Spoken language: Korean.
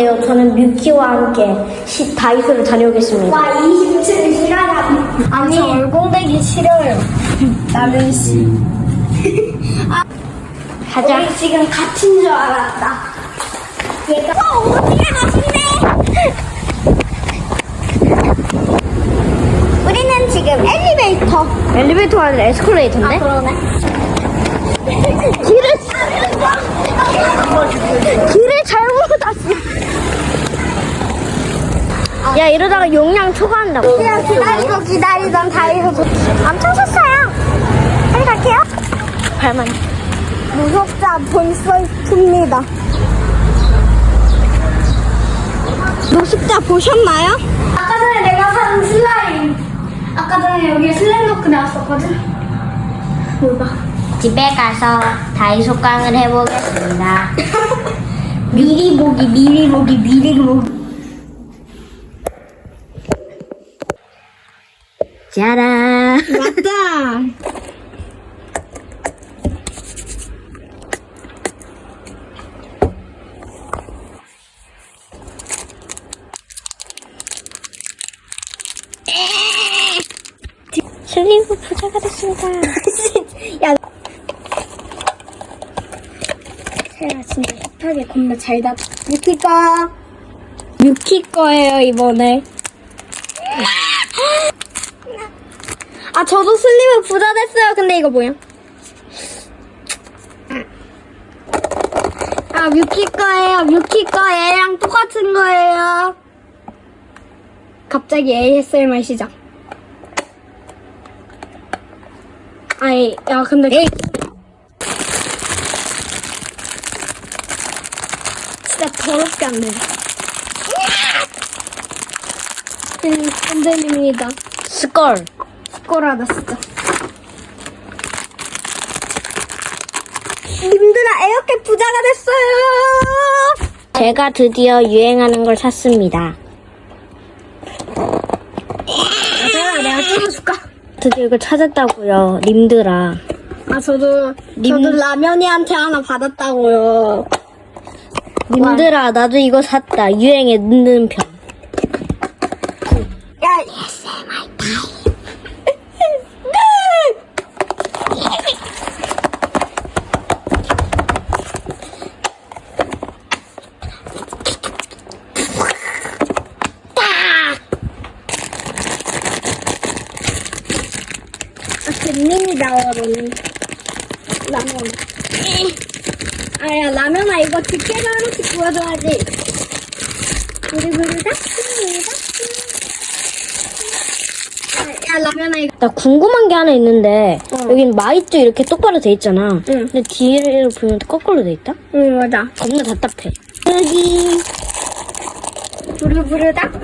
안녕하세요. 저는 뮤키와 함께 시, 다이소를 다녀오겠습니다. 와 20층 싫어하다. 아니, 얼공대기 싫어요. 나는 씨. 가자. 우리 지금 갇힌 줄 알았다. 얘가 어 오징어 맛있네. 우리는 지금 엘리베이터. 엘리베이터가 아니라 에스컬레이터인데? 그러네. 길을, 길을 잘못 왔어. 야, 이러다가 용량 초과한다고. 그냥 기다리고 기다리던 다이소 도... 엄청 섰어요. 빨리 갈게요. 발만. 무섭자 벌써 풉니다. 노숙자 보셨나요? 아까 전에 내가 산 슬라임. 아까 전에 여기 슬램덩크 나왔었거든. 뭘 봐. 집에 가서 다이소 깡을 해보겠습니다. 미리 보기, 미리 보기, 미리 보기. 짜란. 맞다. 슬리브 부자가 됐습니다. 야. 세라 진짜 힙하게 겁나 잘 닫. 유키 거. 유키 거예요 이번에. 아 저도 슬리브 부자 됐어요. 근데 이거 뭐야? 아 뮤키 거예요. 뮤키 거 얘랑 똑같은 거예요. 갑자기 ASMR 시작. 아이, 야, 근데. 진짜 더럽게 안 돼. 음, 흔들립니다. 스컬. 스코라다, 진짜. 님들아, 에어캡 부자가 됐어요! 제가 드디어 유행하는 걸 샀습니다. 자, 내가 찍어줄까? 드디어 이걸 찾았다고요, 님들아. 아, 저도, 님- 저도 라면이한테 하나 받았다고요. 님들아, 나도 이거 샀다. 유행에 늦는 편. 야, 아, 잼민이 나와로는 라면. 아야 라면아 이거 집게로 하나씩 구워줘야지. 야 라면아 이거. 나 궁금한 게 하나 있는데, 어. 여긴 마이도 이렇게 똑바로 돼 있잖아. 응. 근데 뒤를 보면 거꾸로 돼 있다? 응 맞아. 겁나 답답해. 여기 부르부르 닥치.